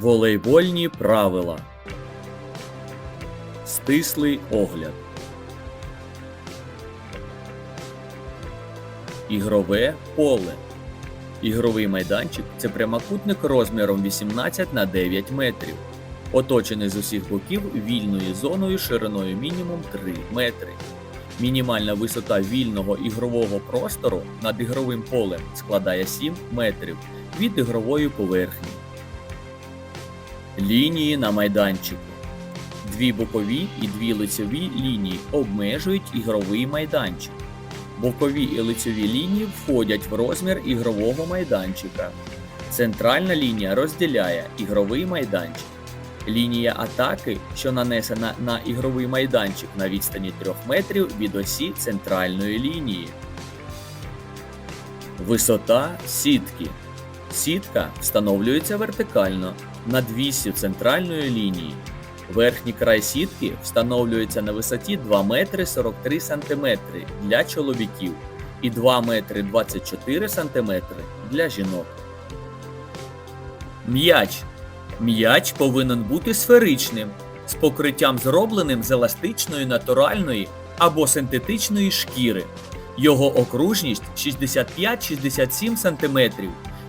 Волейбольні правила. Стислий огляд. Ігрове поле. Ігровий майданчик це прямокутник розміром 18 на 9 метрів, оточений з усіх боків вільною зоною шириною мінімум 3 метри. Мінімальна висота вільного ігрового простору над ігровим полем складає 7 метрів від ігрової поверхні. Лінії на майданчику. Дві бокові і дві лицеві лінії обмежують ігровий майданчик. Бокові і лицеві лінії входять в розмір ігрового майданчика. Центральна лінія розділяє ігровий майданчик. Лінія атаки, що нанесена на ігровий майданчик на відстані 3 метрів від осі центральної лінії. Висота сітки. Сітка встановлюється вертикально над вісю центральної лінії. Верхній край сітки встановлюється на висоті 2 метри 43 сантиметри для чоловіків і 2 метри 24 сантиметри для жінок. М'яч. М'яч повинен бути сферичним, з покриттям зробленим з еластичної натуральної або синтетичної шкіри. Його окружність 65-67 см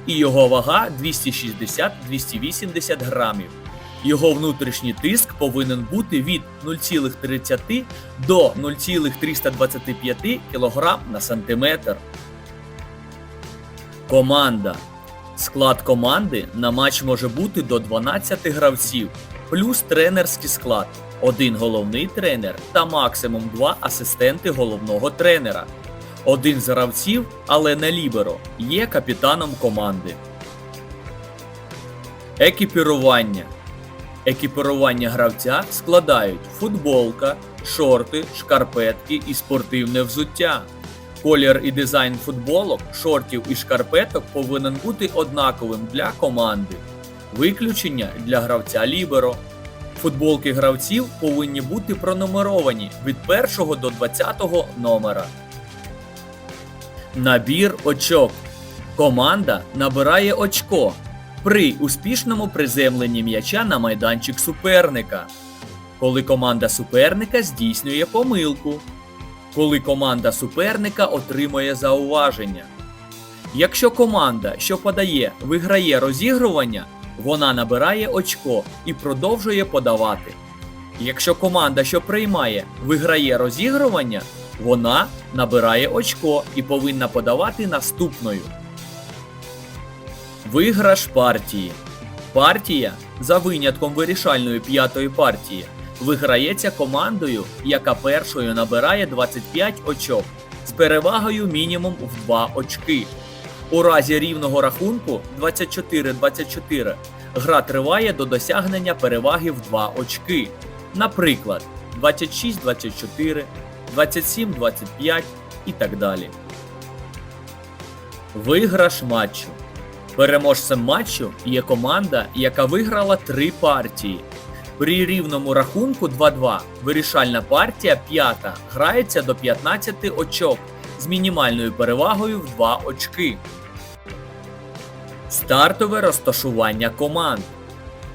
і його вага 260-280 грамів. Його внутрішній тиск повинен бути від 0,30 до 0,325 кг на сантиметр. Команда. Склад команди на матч може бути до 12 гравців, плюс тренерський склад, один головний тренер та максимум два асистенти головного тренера. Один з гравців, але не ліберо, є капітаном команди. Екіпірування. Екіпірування гравця складають футболка, шорти, шкарпетки і спортивне взуття. Колір і дизайн футболок, шортів і шкарпеток повинен бути однаковим для команди. Виключення для гравця Ліберо. Футболки гравців повинні бути пронумеровані від 1 до 20 номера. Набір очок. Команда набирає очко при успішному приземленні м'яча на майданчик суперника. Коли команда суперника здійснює помилку. Коли команда суперника отримує зауваження. Якщо команда, що подає, виграє розігрування, вона набирає очко і продовжує подавати. Якщо команда, що приймає, виграє розігрування, вона набирає очко і повинна подавати наступною. Виграш партії. Партія, за винятком вирішальної п'ятої партії, виграється командою, яка першою набирає 25 очок з перевагою мінімум в 2 очки. У разі рівного рахунку 24-24 гра триває до досягнення переваги в 2 очки. Наприклад, 26-24, 27-25 і так далі. Виграш матчу. Переможцем матчу є команда, яка виграла три партії. При рівному рахунку 2-2 вирішальна партія п'ята грається до 15 очок з мінімальною перевагою в 2 очки. Стартове розташування команд.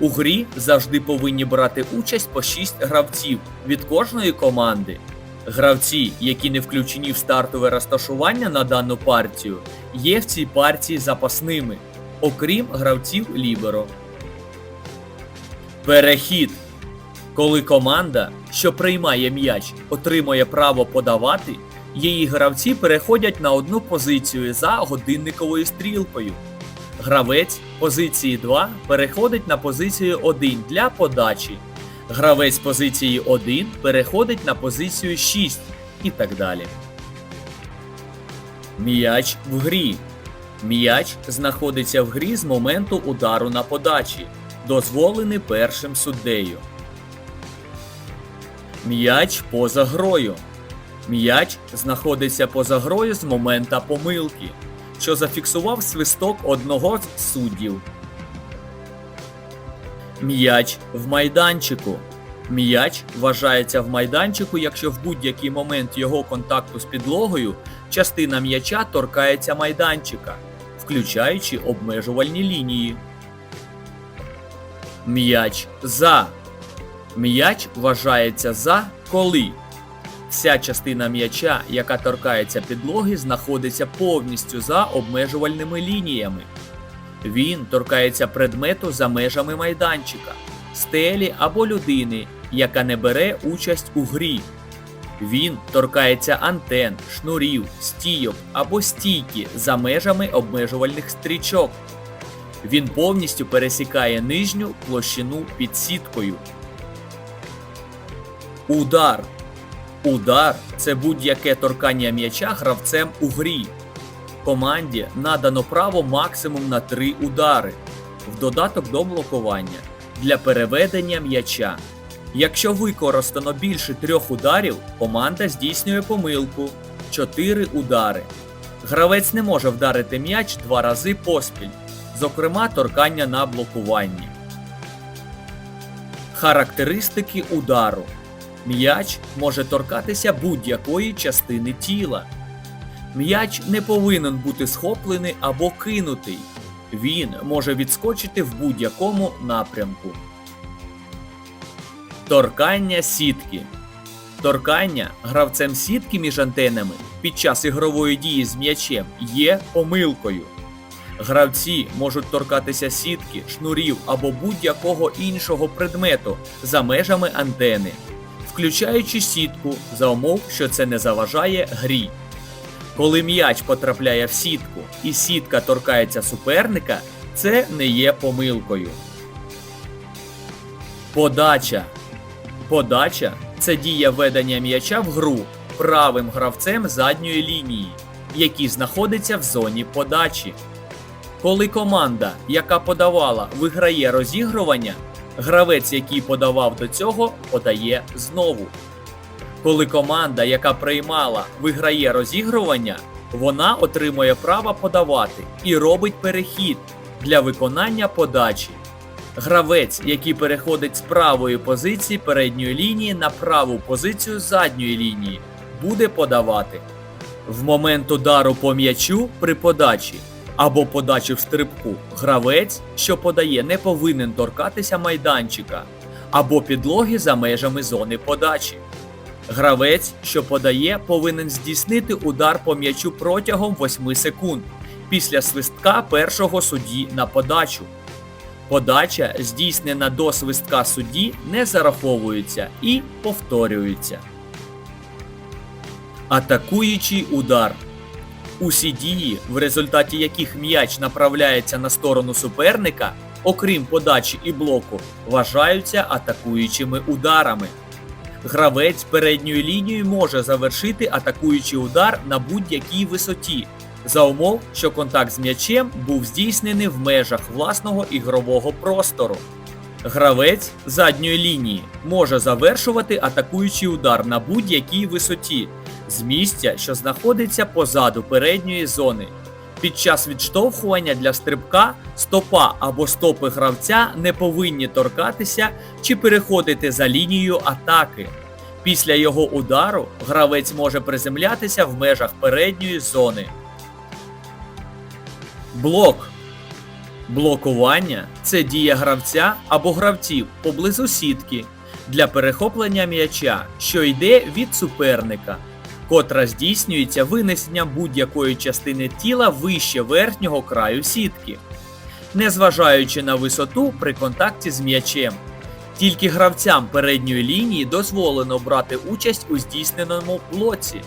У грі завжди повинні брати участь по 6 гравців від кожної команди. Гравці, які не включені в стартове розташування на дану партію, є в цій партії запасними, окрім гравців Ліберо. Перехід. Коли команда, що приймає м'яч, отримує право подавати, її гравці переходять на одну позицію за годинниковою стрілкою. Гравець позиції 2 переходить на позицію 1 для подачі. Гравець позиції 1 переходить на позицію 6 і так далі. М'яч в грі. М'яч знаходиться в грі з моменту удару на подачі, дозволений першим суддею. М'яч поза грою. М'яч знаходиться поза грою з момента помилки, що зафіксував свисток одного з суддів. М'яч в майданчику. М'яч вважається в майданчику, якщо в будь-який момент його контакту з підлогою частина м'яча торкається майданчика, включаючи обмежувальні лінії. М'яч за. М'яч вважається за коли. Вся частина м'яча, яка торкається підлоги, знаходиться повністю за обмежувальними лініями. Він торкається предмету за межами майданчика, стелі або людини, яка не бере участь у грі. Він торкається антен, шнурів, стійок або стійки за межами обмежувальних стрічок. Він повністю пересікає нижню площину під сіткою. Удар. Удар це будь-яке торкання м'яча гравцем у грі. Команді надано право максимум на 3 удари в додаток до блокування для переведення м'яча. Якщо використано більше трьох ударів, команда здійснює помилку 4 удари. Гравець не може вдарити м'яч два рази поспіль, зокрема торкання на блокуванні. Характеристики удару. М'яч може торкатися будь-якої частини тіла. М'яч не повинен бути схоплений або кинутий. Він може відскочити в будь-якому напрямку. Торкання сітки. Торкання гравцем сітки між антенами під час ігрової дії з м'ячем є помилкою. Гравці можуть торкатися сітки, шнурів або будь-якого іншого предмету за межами антени, включаючи сітку за умов, що це не заважає грі. Коли м'яч потрапляє в сітку і сітка торкається суперника, це не є помилкою. Подача. Подача це дія ведення м'яча в гру правим гравцем задньої лінії, який знаходиться в зоні подачі. Коли команда, яка подавала, виграє розігрування, гравець, який подавав до цього, подає знову. Коли команда, яка приймала, виграє розігрування, вона отримує право подавати і робить перехід для виконання подачі. Гравець, який переходить з правої позиції передньої лінії на праву позицію задньої лінії, буде подавати. В момент удару по м'ячу при подачі або подачі в стрибку, гравець, що подає, не повинен торкатися майданчика або підлоги за межами зони подачі. Гравець, що подає, повинен здійснити удар по м'ячу протягом 8 секунд після свистка першого судді на подачу. Подача, здійснена до свистка судді, не зараховується і повторюється. Атакуючий удар. Усі дії, в результаті яких м'яч направляється на сторону суперника, окрім подачі і блоку, вважаються атакуючими ударами. Гравець передньою лінією може завершити атакуючий удар на будь-якій висоті, за умов, що контакт з м'ячем був здійснений в межах власного ігрового простору. Гравець задньої лінії може завершувати атакуючий удар на будь-якій висоті з місця, що знаходиться позаду передньої зони. Під час відштовхування для стрибка стопа або стопи гравця не повинні торкатися чи переходити за лінією атаки. Після його удару гравець може приземлятися в межах передньої зони. Блок. Блокування це дія гравця або гравців поблизу сітки для перехоплення м'яча, що йде від суперника, котра здійснюється винесенням будь-якої частини тіла вище верхнього краю сітки, незважаючи на висоту при контакті з м'ячем. Тільки гравцям передньої лінії дозволено брати участь у здійсненому блоці.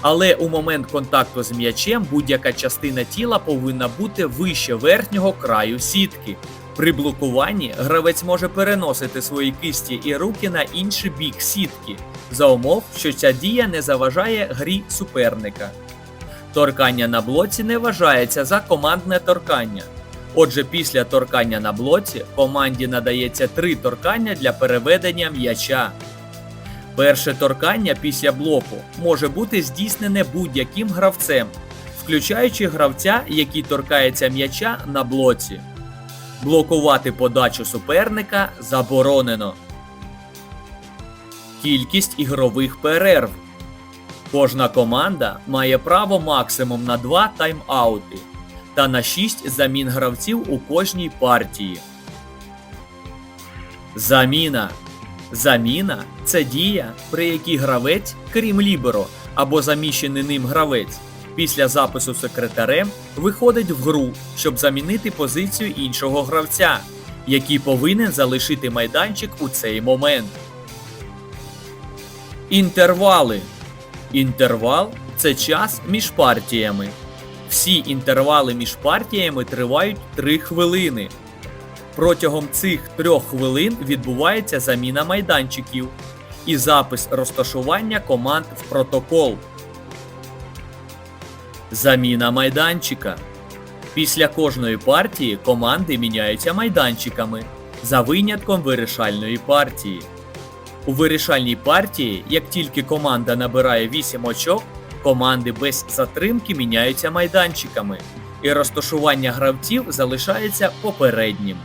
Але у момент контакту з м'ячем будь-яка частина тіла повинна бути вище верхнього краю сітки. При блокуванні гравець може переносити свої кисті і руки на інший бік сітки, за умов, що ця дія не заважає грі суперника. Торкання на блоці не вважається за командне торкання. Отже, після торкання на блоці команді надається три торкання для переведення м'яча. Перше торкання після блоку може бути здійснене будь-яким гравцем, включаючи гравця, який торкається м'яча на блоці. Блокувати подачу суперника заборонено. Кількість ігрових перерв. Кожна команда має право максимум на 2 тайм-аути та на 6 замін гравців у кожній партії. Заміна. Заміна це дія, при якій гравець, крім ліберо або заміщений ним гравець, після запису секретарем виходить в гру, щоб замінити позицію іншого гравця, який повинен залишити майданчик у цей момент. Інтервали. Інтервал це час між партіями. Всі інтервали між партіями тривають 3 хвилини. Протягом цих трьох хвилин відбувається заміна майданчиків і запис розташування команд в протокол. Заміна майданчика. Після кожної партії команди міняються майданчиками за винятком вирішальної партії. У вирішальній партії, як тільки команда набирає 8 очок, команди без затримки міняються майданчиками, і розташування гравців залишається попереднім.